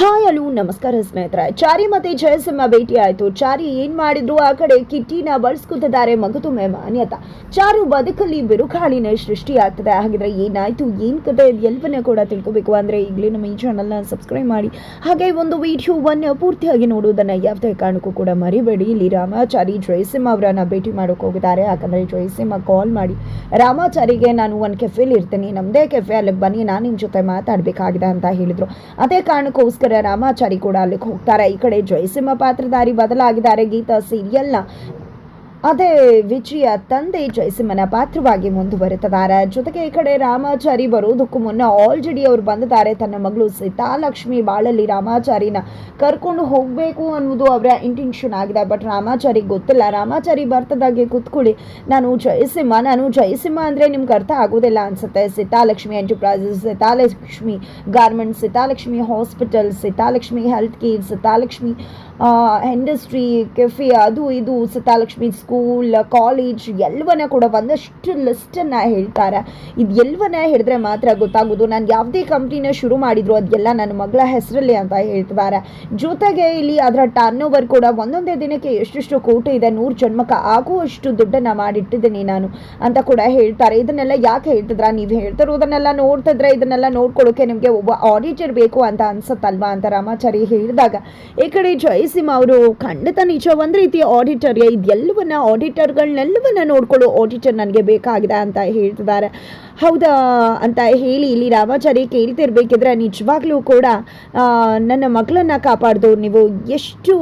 Hi hello, ನಮಸ್ಕಾರ ಸ್ನೇಹಿತರೆ. ಚಾರಿ ಮತ್ತೆ ಜಯಸಿಂಹ ಭೇಟಿ ಆಯ್ತು ಚಾರಿ ಏನ್ ಮಾಡಿದ್ರು? ಆ ಕಡೆ ಕಿಟ್ಟಿನ ಬಳಸ್ಕೊತಿದ್ದಾರೆ ಮಗದುಮೆ ಮಾನ್ಯತ. ಚಾರು ಬದುಕಲ್ಲಿ ಸೃಷ್ಟಿ ಆಗ್ತದೆ ಹಾಗಿದ್ರೆ ಏನಾಯ್ತು? ಏನ್ ಕತೆ? ಎಲ್ಲವನ್ನ ಕೂಡ ತಿಳ್ಕೊಬೇಕು. ಅಂದ್ರೆ ಈಗಲೇ ನಮ್ಮ ಈ ಚಾನಲ್ನ ಸಬ್ಸ್ಕ್ರೈಬ್ ಮಾಡಿ. ಹಾಗೆ ಒಂದು ವಿಡಿಯೋವನ್ನು ಪೂರ್ತಿಯಾಗಿ ನೋಡುವುದನ್ನು ಯಾವುದೇ ಕಾರಣಕ್ಕೂ ಕೂಡ ಮರಿಬೇಡಿ. ಇಲ್ಲಿ ರಾಮಾಚಾರಿ ಜಯಸಿಂಹ ಅವರನ್ನ ಭೇಟಿ ಮಾಡೋಕೆ ಹೋಗಿದ್ದಾರೆ. ಯಾಕಂದ್ರೆ ಜಯಸಿಂಹ ಕಾಲ್ ಮಾಡಿ, ರಾಮಾಚಾರಿಗೆ ನಾನು ಒಂದು ಕೆಫೆಲಿ ಇರ್ತೀನಿ. ನಮ್ಮದೇ ಕೆಫೆ ಅಲ್ಲಿಗೆ ಬನ್ನಿ. ನಾನು ನಿಮ್ಮ ಜೊತೆ ಮಾತಾಡಬೇಕಾಗಿದೆ ಅಂತ ಹೇಳಿದ್ರು. ಅದೇ ಕಾರಣಕ್ಕೋಸ್ಕರ ರಾಮಾಚಾರಿ ಕೂಡ ಅಲ್ಲಿಗೆ ಹೋಗ್ತಾರೆ. ಈ ಕಡೆ ಜಯಸಿಂಹ ಪಾತ್ರಧಾರಿ ಬದಲಾಗಿದ್ದಾರೆ. ಗೀತಾ ಸೀರಿಯಲ್ನ ಅದೇ ವಿಜಯ ತಂದೆ ಜಯಸಿಂಹನ ಪಾತ್ರವಾಗಿ ಮುಂದುವರೆತಿದ್ದಾರೆ ಜೊತೆಗೆ ಈ ಕಡೆ ರಾಮಾಚಾರಿ ಬರೋದಕ್ಕೂ ಮುನ್ನ ಆಲ್ರೆಡಿ ಅವ್ರು ಬಂದಿದ್ದಾರೆ. ತನ್ನ ಮಗಳು ಸೀತಾಲಕ್ಷ್ಮಿ ಬಾಳಲ್ಲಿ ರಾಮಾಚಾರಿನ ಕರ್ಕೊಂಡು ಹೋಗಬೇಕು ಅನ್ನೋದು ಅವರ ಇಂಟೆನ್ಷನ್ ಆಗಿದೆ. ಬಟ್ ರಾಮಾಚಾರಿ ಗೊತ್ತಿಲ್ಲ. ರಾಮಾಚಾರಿ ಬರ್ತದಾಗೆ ಕೂತ್ಕೊಳ್ಳಿ. ನಾನು ಜಯಸಿಂಹ ನಾನು ಜಯಸಿಂಹ ಅಂದರೆ ನಿಮ್ಗೆ ಅರ್ಥ ಆಗೋದಿಲ್ಲ ಅನ್ಸುತ್ತೆ. Seethalakshmi enterprises Seethalakshmi garments Seethalakshmi hospital Seethalakshmi health care Seethalakshmi industry cafe ಅದು ಇದು ಸತಾಲಕ್ಷ್ಮಿ ಸ್ಕೂಲ್ ಕಾಲೇಜ್ ಎಲ್ಲವನ್ನ ಕೂಡ ಒಂದಷ್ಟು ಲಿಸ್ಟನ್ನು ಹೇಳ್ತಾರೆ. ಇದು ಎಲ್ಲವನ್ನ ಹೇಳಿದ್ರೆ ಮಾತ್ರ ಗೊತ್ತಾಗೋದು. ನಾನು ಯಾವುದೇ ಕಂಪ್ನಿನ ಶುರು ಮಾಡಿದ್ರು ಅದೆಲ್ಲ ನನ್ನ ಮಗಳ ಹೆಸರಲ್ಲಿ ಅಂತ ಹೇಳ್ತಿದ್ದಾರೆ ಜೊತೆಗೆ ಇಲ್ಲಿ ಅದರ ಟರ್ನ್ ಓವರ್ ಕೂಡ ಒಂದೊಂದೇ ದಿನಕ್ಕೆ ಎಷ್ಟೆಷ್ಟು ಕೋಟಿ ಇದೆ. ನೂರು ಜನ್ಮಕ್ಕೆ ಆಗುವಷ್ಟು ದುಡ್ಡನ್ನು ಮಾಡಿಟ್ಟಿದ್ದೀನಿ ನಾನು ಅಂತ ಕೂಡ ಹೇಳ್ತಾರೆ. ಇದನ್ನೆಲ್ಲ ಯಾಕೆ ಹೇಳ್ತಿದ್ರ? ನೀವು ಹೇಳ್ತಿರೋದನ್ನೆಲ್ಲ ನೋಡ್ತಿದ್ರೆ ಇದನ್ನೆಲ್ಲ ನೋಡ್ಕೊಳ್ಳೋಕೆ ನಿಮಗೆ ಒಬ್ಬ ಆಡಿಟರ್ ಬೇಕು ಅಂತ ಅನ್ಸುತ್ತಲ್ವಾ ಅಂತ ರಾಮಾಚಾರಿ ಹೇಳಿದಾಗ. ಈ ಕಡೆ ಜಯಸಿಂಹ ಅವರು ಖಂಡಿತ ನಿಜ, ಒಂದು ರೀತಿಯ ಆಡಿಟರ್ ಇದೆಲ್ಲವನ್ನ ಆಡಿಟರ್ಗಳನ್ನೆಲ್ಲವನ್ನ ನೋಡ್ಕೊಳ್ಳೋ ಆಡಿಟರ್ ನನಗೆ ಬೇಕಾಗಿದೆ ಅಂತ ಹೇಳ್ತಿದ್ದಾರೆ. ಹೌದಾ ಅಂತ ಹೇಳಿ ಇಲ್ಲಿ ರಾಮಾಚಾರಿ ಕೇಳ್ತಿರ್ಬೇಕಿದ್ರೆ ನಿಜವಾಗ್ಲೂ ಕೂಡ ನನ್ನ ಮಗಳನ್ನ ಕಾಪಾಡ್ದು ನೀವು ಎಷ್ಟು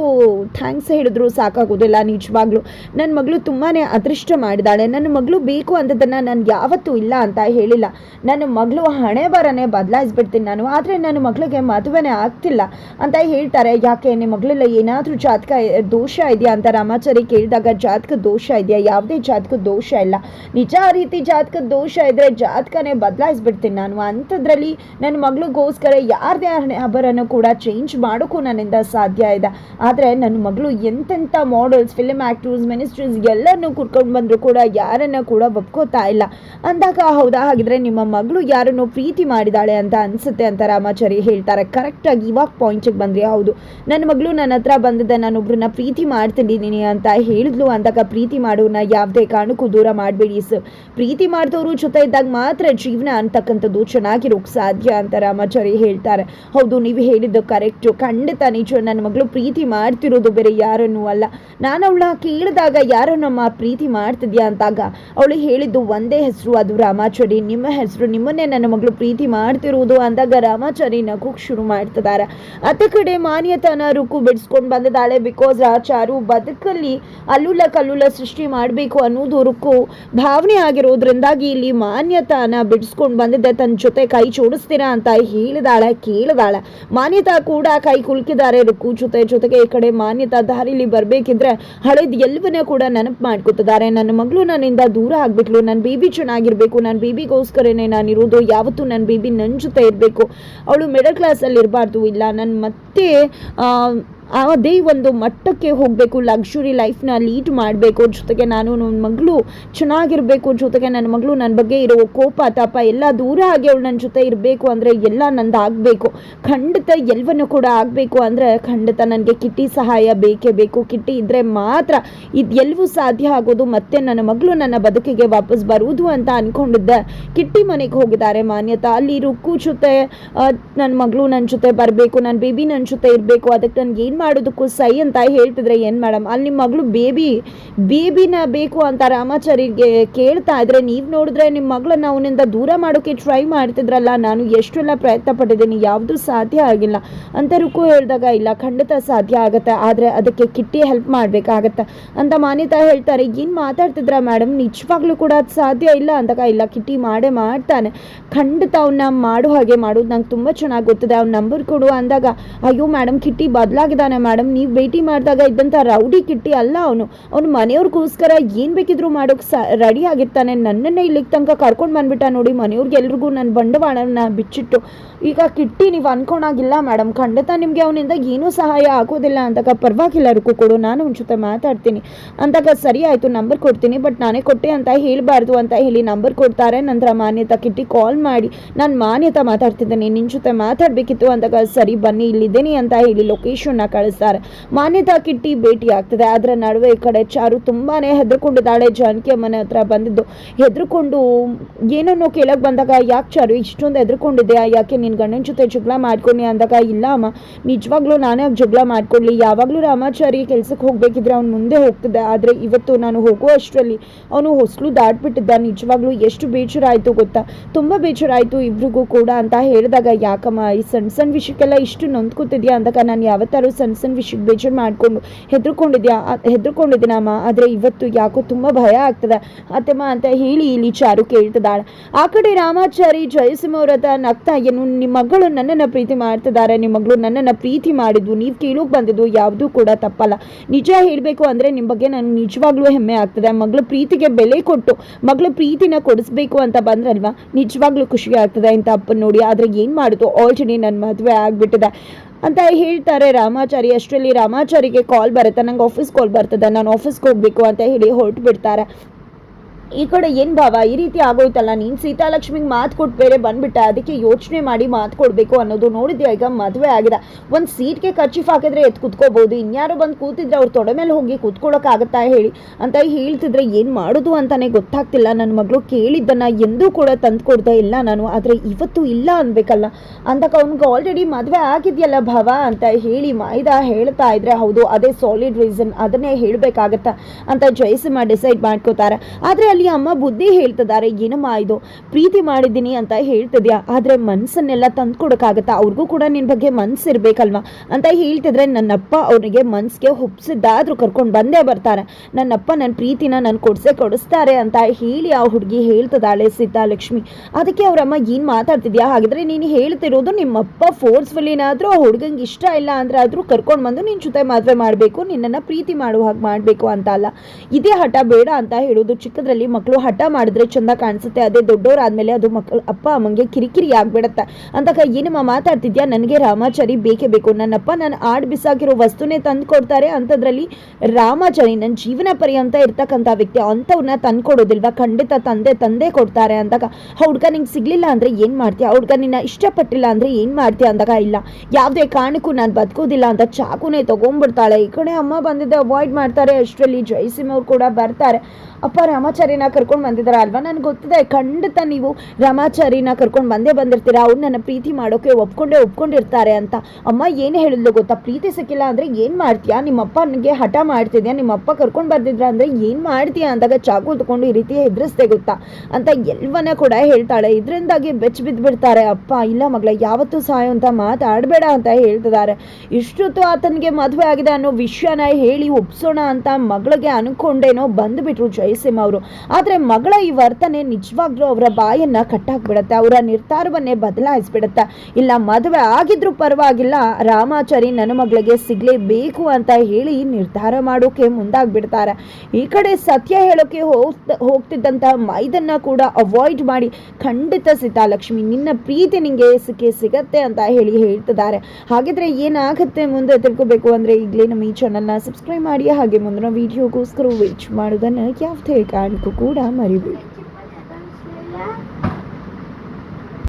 ಥ್ಯಾಂಕ್ಸ್ ಹೇಳಿದ್ರು ಸಾಕಾಗೋದಿಲ್ಲ ನಿಜವಾಗ್ಲೂ. ನನ್ನ ಮಗಳು ತುಂಬಾ ಅದೃಷ್ಟ ಮಾಡಿದಾಳೆ. ನನ್ನ ಮಗಳು ಬೇಕು ಅಂತದನ್ನು ನಾನು ಯಾವತ್ತೂ ಇಲ್ಲ ಅಂತ ಹೇಳಿಲ್ಲ. ನನ್ನ ಮಗಳು ಹಣೆ ಬರನೇ ಬದಲಾಯಿಸ್ಬಿಡ್ತೀನಿ ನಾನು, ಆದರೆ ನನ್ನ ಮಗಳಿಗೆ ಮದುವೆನೇ ಆಗ್ತಿಲ್ಲ ಅಂತ ಹೇಳ್ತಾರೆ. ಯಾಕೆ, ನಿಮ್ಮ ಮಗಳೆಲ್ಲ ಏನಾದರೂ ಜಾತಕ ದೋಷ ಇದೆಯಾ ಅಂತ ರಾಮಾಚಾರಿ ಕೇಳಿದಾಗ ಜಾತಕ ದೋಷ ಇದೆಯಾ? ಯಾವುದೇ ಜಾತಕ ದೋಷ ಇಲ್ಲ. ನಿಜ ಆ ರೀತಿ ಜಾತಕ ದೋಷ ಇದ್ರೆ ಜಾತಕನೇ ಬದಲಾಯಿಸ್ಬಿಡ್ತೀನಿ ನಾನು. ಅಂಥದ್ರಲ್ಲಿ ನನ್ನ ಮಗಳಿಗೋಸ್ಕರ ಯಾರದೇ ಹಬ್ಬರನ್ನು ಕೂಡ ಚೇಂಜ್ ಮಾಡೋಕ್ಕೂ ನನ್ನಿಂದ ಸಾಧ್ಯ ಇದೆ ಆದರೆ ನನ್ನ ಮಗಳು ಎಂತೆಂಥ ಮಾಡೆಲ್ಸ್ ಫಿಲಮ್ ಆ್ಯಕ್ಟರ್ಸ್ ಮಿನಿಸ್ಟ್ರೀಸ್ ಎಲ್ಲರನ್ನೂ ಕುರ್ಕೊಂಡು ಬಂದರೂ ಕೂಡ ಯಾರನ್ನ ಕೂಡ ಒಪ್ಕೋತಾ ಇಲ್ಲ. ಅಂದಾಗ ಹೌದಾ? ಹಾಗಿದ್ರೆ ನಿಮ್ಮ ಮಗಳು ಯಾರನ್ನು ಪ್ರೀತಿ ಮಾಡಿದಾಳೆ ಅಂತ ಅನ್ಸುತ್ತೆ ಅಂತ ರಾಮಾಚಾರಿ ಹೇಳ್ತಾರೆ. ಕರೆಕ್ಟಾಗಿ ಇವಾಗ ಪಾಯಿಂಟಿಗೆ ಬಂದ್ರಿ ಹೌದು. ನನ್ನ ಮಗಳು ನನ್ನ ಹತ್ರ ಬಂದಿದ್ದೆ ನಾನೊಬ್ರನ್ನ ಪ್ರೀತಿ ಮಾಡ್ತಿದ್ದೀನಿ ಅಂತ ಹೇಳಿದ್ಲು. ಅಂದಾಗ ಪ್ರೀತಿ ಮಾಡೋನ ಯಾವುದೇ ಕಾರಣಕ್ಕೂ ದೂರ ಮಾಡಬೇಡಿ ಸರ್ ಪ್ರೀತಿ ಮಾಡಿದವರು ಜೊತೆ ಇದ್ದಾಗ ಮಾತ್ರ ಜೀವನ ಅಂತಕ್ಕಂಥದ್ದು ಚೆನ್ನಾಗಿರೋಕ್ಕೆ ಸಾಧ್ಯ ಅಂತ ರಾಮಾಚಾರಿ ಹೇಳ್ತಾರೆ. ಹೌದು, ನೀವು ಹೇಳಿದ್ದು ಕರೆಕ್ಟು ಖಂಡಿತ ನಿಜ ನನ್ನ ಮಗಳು ಪ್ರೀತಿ ಮಾಡ್ತಿರೋದು ಬೇರೆ ಯಾರನ್ನೂ ಅಲ್ಲ. ನಾನು ಅವಳ ಕೇಳಿದಾಗ ಯಾರನ್ನಮ್ಮ ಪ್ರೀತಿ ಮಾಡ್ತಿದ್ಯಾ ಅಂತಾಗ ಅವಳು ಹೇಳಿದ್ದು ಒಂದೇ ಹೆಸರು, ಅದು ರಾಮಾಚಾರಿ. ನಿಮ್ಮ ಹೆಸರು, ನಿಮ್ಮನ್ನೇ ನನ್ನ ಮಗಳು ಪ್ರೀತಿ ಮಾಡ್ತಿರೋದು ಅಂದಾಗ ರಾಮಾಚಾರಿ ನಗೋಕ್ ಶುರು ಮಾಡ್ತಿದ್ದಾರೆ ಅತ್ತ ಕಡೆ ಮಾನ್ಯತನ ರುಕು ಬಿಡಿಸ್ಕೊಂಡು ಬಂದಿದ್ದಾಳೆ ಬಿಕಾಸ್ ಚಾರು ಬದುಕಲ್ಲಿ ಅಲ್ಲುಲ ಕಲ್ಲುಲ ಸೃಷ್ಟಿ ಮಾಡಬೇಕು ಅನ್ನೋದು ಹುರುಕು ಭಾವನೆ ಆಗಿರೋದ್ರಿಂದಾಗಿ ಇಲ್ಲಿ ಮಾನ್ಯತಾನ ಬಿಡಿಸ್ಕೊಂಡು ಬಂದಿದ್ದೆ. ತನ್ನ ಜೊತೆ ಕೈ ಜೋಡಿಸ್ತೀರಾ ಅಂತ ಹೇಳಿದಾಳೆ, ಕೇಳಿದಾಳೆ. ಮಾನ್ಯತಾ ಕೂಡ ಕೈ ಕುಲ್ಕಿದ್ದಾರೆ ರುಕು ಜೊತೆ ಜೊತೆಗೆ ಈ ಕಡೆ ಮಾನ್ಯತಾ ದಾರಿಲಿ ಬರಬೇಕಿದ್ರೆ ಹಳೇದು ಎಲ್ಲವನ್ನ ಕೂಡ ನೆನಪು ಮಾಡ್ಕೊತಿದ್ದಾರೆ. ನನ್ನ ಮಗಳು ನನ್ನಿಂದ ದೂರ ಆಗ್ಬಿಟ್ಲು. ನನ್ನ ಬೇಬಿ ಚೆನ್ನಾಗಿರ್ಬೇಕು. ನನ್ನ ಬೇಬಿಗೋಸ್ಕರನೇ ನಾನು ಇರೋದು ಯಾವತ್ತೂ ನನ್ನ ಬೇಬಿ ನನ್ನ ಜೊತೆ ಇರಬೇಕು. ಅವಳು ಮಿಡಲ್ ಕ್ಲಾಸಲ್ಲಿ ಇರಬಾರ್ದು ಇಲ್ಲ ನನ್ನ ಮತ್ತೆ ಅದೇ ಒಂದು ಮಟ್ಟಕ್ಕೆ ಹೋಗಬೇಕು ಲಕ್ಸುರಿ ಲೈಫ್ನ ಲೀಡ್ ಮಾಡಬೇಕು. ಜೊತೆಗೆ ನಾನು ನನ್ನ ಮಗಳು ಚೆನ್ನಾಗಿರಬೇಕು. ಜೊತೆಗೆ ನನ್ನ ಮಗಳು ನನ್ನ ಬಗ್ಗೆ ಇರೋ ಕೋಪ, ತಾಪ ಎಲ್ಲ ದೂರ ಆಗಿ ಅವಳು ನನ್ನ ಜೊತೆ ಇರಬೇಕು ಅಂದರೆ ಎಲ್ಲ ನಂದು ಆಗಬೇಕು. ಖಂಡಿತ ಎಲ್ಲವನ್ನು ಕೂಡ ಆಗಬೇಕು ಅಂದರೆ ಖಂಡಿತ ನನಗೆ ಕಿಟ್ಟಿ ಸಹಾಯ ಬೇಕೇ ಬೇಕು. ಕಿಟ್ಟಿ ಇದ್ದರೆ ಮಾತ್ರ ಇದು ಎಲ್ಲವೂ ಸಾಧ್ಯ ಆಗೋದು. ಮತ್ತೆ ನನ್ನ ಮಗಳು ನನ್ನ ಬದುಕಿಗೆ ವಾಪಸ್ ಬರುವುದು ಅಂತ ಅಂದ್ಕೊಂಡಿದ್ದೆ ಕಿಟ್ಟಿ ಮನೆಗೆ ಹೋಗಿದ್ದಾರೆ ಮಾನ್ಯತಾ. ಅಲ್ಲಿ ರುಕ್ಕು ಜೊತೆ ನನ್ನ ಮಗಳು ನನ್ನ ಜೊತೆ ಬರಬೇಕು ನನ್ನ ಬೇಬಿ ನನ್ನ ಜೊತೆ ಇರಬೇಕು. ಅದಕ್ಕೆ ನನಗೆ ಮಾಡೋದಕ್ಕೂ ಸೈ ಅಂತ ಹೇಳ್ತಿದ್ರೆ ಏನು ಮೇಡಮ್? ಅಲ್ಲಿ ನಿಮ್ಮ ಮಗಳು ಬೇಬಿ, ಬೇಬಿನ ಬೇಕು ಅಂತ ರಾಮಾಚಾರಿಗೆ ಕೇಳ್ತಾ ಇದ್ರೆ ನೀವು ನೋಡಿದ್ರೆ ನಿಮ್ಮ ಮಗಳನ್ನ ಅವನಿಂದ ದೂರ ಮಾಡೋಕ್ಕೆ ಟ್ರೈ ಮಾಡ್ತಿದ್ರಲ್ಲ, ನಾನು ಎಷ್ಟೆಲ್ಲ ಪ್ರಯತ್ನ ಪಟ್ಟಿದ್ದೀನಿ, ಯಾವುದೂ ಸಾಧ್ಯ ಆಗಿಲ್ಲ. ಅಂತ ರುಕು ಹೇಳಿದಾಗ, ಇಲ್ಲ, ಖಂಡಿತ ಸಾಧ್ಯ ಆಗುತ್ತೆ, ಆದರೆ ಅದಕ್ಕೆ ಕಿಟ್ಟಿ ಹೆಲ್ಪ್ ಮಾಡಬೇಕಾಗತ್ತೆ. ಅಂತ ಮಾನ್ಯತಾ ಹೇಳ್ತಾರೆ, ಏನು ಮಾತಾಡ್ತಿದ್ರ ಮೇಡಮ್? ನಿಜವಾಗ್ಲೂ ಕೂಡ ಅದು ಸಾಧ್ಯ ಇಲ್ಲ ಅಂದಾಗ ಇಲ್ಲ, ಕಿಟ್ಟಿ ಮಾಡೇ ಮಾಡ್ತಾನೆ. ಖಂಡಿತ ಅವನ್ನ ಮಾಡೋ ಹಾಗೆ ಮಾಡೋದು ನಂಗೆ ತುಂಬ ಚೆನ್ನಾಗಿ ಗೊತ್ತಿದೆ, ಅವ್ನ ನಂಬರ್ ಕೊಡು ಅಂದಾಗ, ಅಯ್ಯೋ ಮೇಡಮ್, ಕಿಟ್ಟಿ ಬದಲಾಗಿದ್ದಾನೆ. ತಾನೆ ಮೇಡಮ್. ನೀವು ಭೇಟಿ ಮಾಡಿದಾಗ ಇದ್ದಂಥ ರೌಡಿ ಕಿಟ್ಟಿ ಅಲ್ಲ ಅವನು. ಅವನು ಮನೆಯವ್ರಿಗೋಸ್ಕರ ಏನು ಬೇಕಿದ್ರು ಮಾಡೋಕೆ ಸ, ರೆಡಿ ಆಗಿರ್ತಾನೆ. ನನ್ನನ್ನೇ ಇಲ್ಲಿಗೆ ತನಕ ಕರ್ಕೊಂಡು ಬಂದ್ಬಿಟ್ಟ ನೋಡಿ ಮನೆಯವ್ರಿಗೆ ಎಲ್ರಿಗೂ ನನ್ನ ಬಂಡವಾಳನ ಬಿಚ್ಚಿಟ್ಟು, ಈಗ ಕಿಟ್ಟಿ ನೀವು ಅನ್ಕೊಳಾಗಿಲ್ಲ ಮೇಡಮ್. ಖಂಡಿತ ನಿಮಗೆ ಅವನಿಂದ ಏನೂ ಸಹಾಯ ಆಗೋದಿಲ್ಲ ಅಂದಾಗ ಪರವಾಗಿಲ್ಲ. ಕೊಡು. ನಾನು ಅವ್ನ ಜೊತೆ ಮಾತಾಡ್ತೀನಿ. ಅಂದಾಗ ಸರಿ ಆಯಿತು. ನಂಬರ್ ಕೊಡ್ತೀನಿ. ಬಟ್ ನಾನೇ ಕೊಟ್ಟೆ ಅಂತ ಹೇಳಬಾರ್ದು ಅಂತ ಹೇಳಿ ನಂಬರ್ ಕೊಡ್ತಾರೆ. ನಂತರ ಮಾನ್ಯತಾ ಕಿಟ್ಟಿ ಕಾಲ್ ಮಾಡಿ, ನಾನು ಮಾನ್ಯತಾ ಮಾತಾಡ್ತಿದ್ದೇನೆ. ನಿನ್ನ ಜೊತೆ ಮಾತಾಡಬೇಕಿತ್ತು. ಅಂದಾಗ ಸರಿ ಬನ್ನಿ, ಇಲ್ಲಿದ್ದೇನೆ ಅಂತ ಹೇಳಿ ಲೊಕೇಶನ್ನ ಕಳಿಸ್ತಾರೆ. ಮಾನ್ಯತಾ ಕಿಟ್ಟಿ ಭೇಟಿ ಆಗ್ತದೆ ಅದರ ನಡುವೆ ಈ ಕಡೆ ಚಾರು ತುಂಬಾನೇ ಹೆದರ್ಕೊಂಡಿದ್ದಾಳೆ. ಜಾನಕಿ ಮನೆ ಹತ್ರ ಬಂದಿದ್ದು ಹೆದರ್ಕೊಂಡು ಏನನ್ನೋ ಕೇಳಕ್ಕೆ ಬಂದಾಗ, ಯಾಕೆ ಚಾರು, ಇಷ್ಟೊಂದು ಹೆದರ್ಕೊಂಡಿದ್ಯಾ ಯಾಕೆ ನಿನ್ ಗಂಡನ ಜೊತೆ ಜಗಳ ಮಾಡ್ಕೊಂಡಿ ಅಂದಾಗ, ಇಲ್ಲ ಅಮ್ಮ, ನಿಜವಾಗ್ಲೂ ನಾನೇ ಜಗಳ ಮಾಡ್ಕೊಳ್ಳಿ ಯಾವಾಗಲೂ ರಾಮಾಚಾರಿ ಕೆಲ್ಸಕ್ಕೆ ಹೋಗ್ಬೇಕಿದ್ರೆ ಅವ್ನು ಮುಂದೆ ಹೋಗ್ತಿದ್ದ. ಆದ್ರೆ ಇವತ್ತು ನಾನು ಹೋಗೋ ಅಷ್ಟರಲ್ಲಿ ಅವನು ಹೊಸಲು ದಾಟ್ಬಿಟ್ಟಿದ್ದ. ನಿಜವಾಗ್ಲೂ ಎಷ್ಟು ಬೇಜಾರ ಆಯ್ತು ಗೊತ್ತಾ? ತುಂಬಾ ಬೇಜಾರ ಆಯ್ತು ಇಬ್ರಿಗೂ ಕೂಡ ಅಂತ ಹೇಳಿದಾಗ, ಯಾಕಮ್ಮ, ಈ ಸಣ್ಣ ಸಣ್ಣ ವಿಷಯಕ್ಕೆಲ್ಲ ಇಷ್ಟು ನೊಂದ್ಕೊತಿದ್ಯಾ? ಅಂದಾಗ, ನಾನು ಯಾವತ್ತಾರು ಸಣ್ಣ ವಿಷಯಕ್ಕೆ ಬೇಜಾರು ಮಾಡಿಕೊಂಡು ಹೆದರ್ಕೊಂಡಿದ್ಯಾ? ಹೆದರ್ಕೊಂಡಿದ್ದೀನಮ್ಮ ಆದರೆ ಇವತ್ತು ಯಾಕೋ ತುಂಬ ಭಯ ಆಗ್ತದೆ. ಅತ್ತೆಮ್ಮ ಅಂತ ಹೇಳಿ ಇಲ್ಲಿ ಚಾರು ಕೇಳ್ತಿದ್ದಾಳೆ. ಆ ಕಡೆ ರಾಮಾಚಾರಿ ಜಯಸಿಂಹ ಅವ್ರ ಹತ್ರ ನಗ್ತಾ ಏನು ನಿಮ್ಮ ಮಗಳು ನನ್ನನ್ನು ಪ್ರೀತಿ ಮಾಡ್ತಿದ್ದಾರೆ. ನಿಮ್ಮ ಮಗಳು ನನ್ನನ್ನು ಪ್ರೀತಿ ಮಾಡಿದ್ದು. ನೀವು ಕೇಳೋಕೆ ಬಂದಿದ್ದು ಯಾವುದೂ ಕೂಡ ತಪ್ಪಲ್ಲ. ನಿಜ ಹೇಳಬೇಕು ಅಂದರೆ ನಿಮ್ಮ ಬಗ್ಗೆ ನನಗೆ ನಿಜವಾಗ್ಲೂ ಹೆಮ್ಮೆ ಆಗ್ತದೆ. ಮಗಳು ಪ್ರೀತಿಗೆ ಬೆಲೆ ಕೊಟ್ಟು, ಮಗಳು ಪ್ರೀತಿನ ಕೊಡಿಸ್ಬೇಕು ಅಂತ ಬಂದ್ರಲ್ವಾ? ನಿಜವಾಗ್ಲೂ ಖುಷಿ ಆಗ್ತದೆ ಅಂತ ಅಪ್ಪನ ನೋಡಿ. ಆದರೆ ಏನು ಮಾಡೋದು? ಆಲ್ರೆಡಿ ನನ್ನ ಮದುವೆ ಆಗಿಬಿಟ್ಟಿದೆ. ಅಂತ ಹೇಳ್ತಾರೆ ರಾಮಾಚಾರಿ. ಅಷ್ಟರಲ್ಲಿ ರಾಮಾಚಾರಿಗೆ ಕಾಲ್ ಬರುತ್ತೆ. ನಂಗೆ ಆಫೀಸ್ ಕಾಲ್ ಬರ್ತದೆ. ನಾನು ಆಫೀಸ್ಗೆ ಹೋಗಬೇಕು ಅಂತ ಹೇಳಿ ಹೊರಟು ಬಿಡ್ತಾರೆ. ಈ ಕಡೆ ಏನು ಭಾವ? ಈ ರೀತಿ ಆಗೋಯ್ತಲ್ಲ ನೀನು? ಸೀತಾಲಕ್ಷ್ಮಿಗೆ ಮಾತು ಕೊಟ್ಟು ಬೇರೆ ಬಂದ್ಬಿಟ್ಟ. ಅದಕ್ಕೆ ಯೋಚನೆ ಮಾಡಿ ಮಾತು ಕೊಡಬೇಕು ಅನ್ನೋದು ನೋಡಿದ್ಯಾ? ಈಗ ಮದುವೆ ಆಗಿದೆ. ಒಂದು ಸೀಟ್ಗೆ ಖರ್ಚಿಫ್ ಹಾಕಿದ್ರೆ ಎತ್ತು ಕುತ್ಕೋಬೋದು. ಇನ್ಯಾರೋ ಬಂದು ಕೂತಿದ್ರೆ ಅವ್ರ ತೊಡೆ ಮೇಲೆ ಹೋಗಿ ಕೂತ್ಕೊಳ್ಳೋಕ್ಕಾಗತ್ತಾ ಹೇಳಿ? ಅಂತ ಹೇಳ್ತಿದ್ರೆ ಏನು ಮಾಡೋದು ಅಂತಾನೆ ಗೊತ್ತಾಗ್ತಿಲ್ಲ. ನನ್ನ ಮಗಳು ಕೇಳಿದ್ದನ್ನು ಎಂದೂ ಕೂಡ ತಂದು ಕೊಡ್ತಾ ಇಲ್ಲ ನಾನು. ಆದರೆ ಇವತ್ತು ಇಲ್ಲ ಅನ್ಬೇಕಲ್ಲ. ಅಂತಕ್ಕ ಅವ್ನಿಗೆ ಆಲ್ರೆಡಿ ಮದುವೆ ಆಗಿದೆಯಲ್ಲ ಭಾವ? ಅಂತ ಹೇಳಿ ಮಾಯ್ದ ಹೇಳ್ತಾ ಇದ್ರೆ ಹೌದು, ಅದೇ ಸಾಲಿಡ್ ರೀಸನ್ ಅದನ್ನೇ ಹೇಳಬೇಕಾಗತ್ತಾ? ಅಂತ ಜಯಸಿಂಹ ಡಿಸೈಡ್ ಮಾಡ್ಕೋತಾರೆ. ಆದರೆ ಅಲ್ಲಿ ಅಮ್ಮ ಬುದ್ಧಿ ಹೇಳ್ತಿದ್ದಾರೆ, ಏನಮ್ಮ ಇದು? ಪ್ರೀತಿ ಮಾಡಿದ್ದೀನಿ ಅಂತ ಹೇಳ್ತಿದ್ಯಾ? ಆದರೆ ಮನಸ್ಸನ್ನೆಲ್ಲ ತಂದ್ಕೊಡೋಕ್ಕಾಗತ್ತಾ? ಅವ್ರಿಗೂ ಕೂಡ ನಿನ್ನ ಬಗ್ಗೆ ಮನ್ಸು ಇರಬೇಕಲ್ವಾ ಅಂತ ಹೇಳ್ತಿದ್ರೆ ನನ್ನಪ್ಪ ಅವ್ರಿಗೆ ಮನ್ಸಿಗೆ ಹುಪ್ಸಿದ್ದಾದ್ರೂ ಕರ್ಕೊಂಡು ಬಂದೇ ಬರ್ತಾರೆ. ನನ್ನಪ್ಪ ನನ್ನ ಪ್ರೀತಿನ ನಾನು ಕೊಡ್ಸೇ ಕೊಡಿಸ್ತಾರೆ ಅಂತ ಹೇಳಿ ಆ ಹುಡುಗಿ ಹೇಳ್ತದಾಳೆ ಸೀತಾಲಕ್ಷ್ಮಿ ಅದಕ್ಕೆ ಅವರಮ್ಮ ಏನು ಮಾತಾಡ್ತಿದ್ಯಾ? ಹಾಗಿದ್ರೆ ನೀನು ಹೇಳ್ತಿರೋದು ನಿಮ್ಮಪ್ಪ ಫೋರ್ಸ್ಫುಲ್ಲಿನಾದರೂ ಆ ಹುಡುಗಂಗೆ ಇಷ್ಟ ಇಲ್ಲ ಅಂದ್ರೆ ಆದರೂ ಕರ್ಕೊಂಡು ಬಂದು ನಿನ್ನ ಜೊತೆ ಮದುವೆ ಮಾಡಬೇಕು, ನಿನ್ನನ್ನು ಪ್ರೀತಿ ಮಾಡುವ ಹಾಗೆ ಮಾಡಬೇಕು ಅಂತ ಅಲ್ಲ. ಇದೇ ಹಠ ಬೇಡ ಅಂತ ಹೇಳೋದು ಚಿಕ್ಕದ್ರಲ್ಲಿ ಮಕ್ಕಳು ಹಠ ಮಾಡಿದ್ರೆ ಚಂದ ಕಾಣಿಸುತ್ತೆ, ಅದೇ ದೊಡ್ಡವರಾದ್ಮೇಲೆ ಅದು ಮಕ್ಕಳು ಅಪ್ಪ ಅಮ್ಮಂಗೆ ಕಿರಿಕಿರಿ ಆಗ್ಬಿಡತ್ತೆ. ಅಂದಾಗ ಏನಮ್ಮ ಮಾತಾಡ್ತಿದ್ಯಾ? ನನಗೆ ರಾಮಾಚಾರಿ ಬೇಕೇ ಬೇಕು. ನನ್ನಪ್ಪ ನಾನು ಆಡ್ ಬಿಸಾಕಿರೋ ವಸ್ತುನೇ ತಂದು ಕೊಡ್ತಾರೆ ಅಂಥದ್ರಲ್ಲಿ ರಾಮಾಚಾರಿ ನನ್ನ ಜೀವನ ಪರ್ಯಂತ ಇರ್ತಕ್ಕಂಥ ವ್ಯಕ್ತಿ ಅಂಥವ್ರನ್ನ ತಂದು ಕೊಡೋದಿಲ್ವಾ ಖಂಡಿತ ತಂದೆ ತಂದೆ ಕೊಡ್ತಾರೆ ಅಂದಾಗ ಆ ಹುಡ್ಗ ನಿಂಗೆ ಸಿಗ್ಲಿಲ್ಲ ಅಂದ್ರೆ ಏನು ಮಾಡ್ತೀಯ? ಆ ಹುಡ್ಗ ನಿನ್ನ ಇಷ್ಟಪಟ್ಟಿಲ್ಲ ಅಂದ್ರೆ ಏನು ಮಾಡ್ತೀಯ? ಅಂದಾಗ ಇಲ್ಲ. ಯಾವುದೇ ಕಾರಣಕ್ಕೂ ನಾನು ಬದುಕೋದಿಲ್ಲ ಅಂತ ಚಾಕುನೇ ತಗೊಂಡ್ಬಿಡ್ತಾಳೆ ಈ ಕಡೆ ಅಮ್ಮ ಬಂದಿದ್ದೆ ಅವಾಯ್ಡ್ ಮಾಡ್ತಾರೆ. ಅಷ್ಟರಲ್ಲಿ ಜಯಸಿಂಹ ಅವ್ರು ಕೂಡ ಬರ್ತಾರೆ. ಅಪ್ಪ ರಾಮಾಚಾರಿನ ಕರ್ಕೊಂಡು ಬಂದಿದ್ದಾರೆ ಅಲ್ವಾ? ನನಗೆ ಗೊತ್ತಿದೆ, ಖಂಡಿತ ನೀವು ರಾಮಾಚಾರಿನ ಕರ್ಕೊಂಡು ಬಂದೇ ಬಂದಿರ್ತೀರ. ಅವ್ರು ನನ್ನ ಪ್ರೀತಿ ಮಾಡೋಕೆ ಒಪ್ಕೊಂಡೇ ಒಪ್ಕೊಂಡಿರ್ತಾರೆ ಅಂತ. ಅಮ್ಮ ಏನು ಹೇಳಿದ್ಲು ಗೊತ್ತಾ? ಪ್ರೀತಿ ಸಿಕ್ಕಿಲ್ಲ ಅಂದರೆ ಏನು ಮಾಡ್ತೀಯಾ? ನಿಮ್ಮಪ್ಪ ನನಗೆ ಹಠ ಮಾಡ್ತಿದ್ಯಾ? ನಿಮ್ಮಪ್ಪ ಕರ್ಕೊಂಡು ಬರ್ದಿದ್ರ ಅಂದರೆ ಏನು ಮಾಡ್ತೀಯಾ ಅಂದಾಗ ಚಾಕು ತಗೊಂಡು ಈ ರೀತಿ ಹೆದರಿಸ್ದೆ ಗೊತ್ತಾ? ಅಂತ ಎಲ್ವನ್ನ ಕೂಡ ಹೇಳ್ತಾಳೆ. ಇದರಿಂದಾಗಿ ಬೆಚ್ಚ ಬಿದ್ದುಬಿಡ್ತಾರೆ ಅಪ್ಪ, ಇಲ್ಲ ಮಗಳ, ಯಾವತ್ತೂ ಸಾಯೋ ಅಂತ ಮಾತಾಡಬೇಡ ಅಂತ ಹೇಳ್ತಿದ್ದಾರೆ. ಇಷ್ಟೊತ್ತು ಆತನಿಗೆ ಮದುವೆ ಆಗಿದೆ ಅನ್ನೋ ವಿಷಯನ ಹೇಳಿ ಒಪ್ಸೋಣ ಅಂತ ಮಗಳಿಗೆ ಅನ್ಕೊಂಡೇನೋ ಬಂದುಬಿಟ್ರು ಜಯಸಿಂಹ ಅವರು. ಆದರೆ ಮಗಳ ಈ ವರ್ತನೆ ನಿಜವಾಗ್ಲೂ ಅವರ ಬಾಯನ್ನ ಕಟ್ಟಾಕ್ಬಿಡತ್ತೆ, ಅವರ ನಿರ್ಧಾರವನ್ನೇ ಬದಲಾಯಿಸ್ಬಿಡತ್ತೆ. ಇಲ್ಲ, ಮದುವೆ ಆಗಿದ್ರೂ ಪರವಾಗಿಲ್ಲ, ರಾಮಾಚಾರಿ ನನ್ನ ಮಗಳಿಗೆ ಸಿಗಲೇಬೇಕು ಅಂತ ಹೇಳಿ ನಿರ್ಧಾರ ಮಾಡೋಕೆ ಮುಂದಾಗ್ಬಿಡ್ತಾರೆ. ಈ ಕಡೆ ಸತ್ಯ ಹೇಳೋಕೆ ಹೋಗ್ತಿದ್ದಂತ ಮೈದನ್ನ ಕೂಡ ಅವಾಯ್ಡ್ ಮಾಡಿ ಖಂಡಿತ ಸೀತಾಲಕ್ಷ್ಮಿ, ನಿನ್ನ ಪ್ರೀತಿ ನಿಂಗೆ ಸಿಕ್ಕಿ ಸಿಗತ್ತೆ ಅಂತ ಹೇಳಿ ಹೇಳ್ತಿದ್ದಾರೆ. ಹಾಗಿದ್ರೆ ಏನಾಗುತ್ತೆ ಮುಂದೆ ತಿಳ್ಕೊಬೇಕು ಅಂದರೆ ಈಗಲೇ ನಮ್ಮ ಈ ಚಾನಲ್ನ ಸಬ್ಸ್ಕ್ರೈಬ್ ಮಾಡಿ, ಹಾಗೆ ಮುಂದಿನ ವಿಡಿಯೋಗೋಸ್ಕರ ವೇಟ್ ಮಾಡೋದನ್ನ ಯಾವುದೇ ಕಾರಣಕ್ಕೂ ಕೂಡ ಮರಿಬೇಡಿ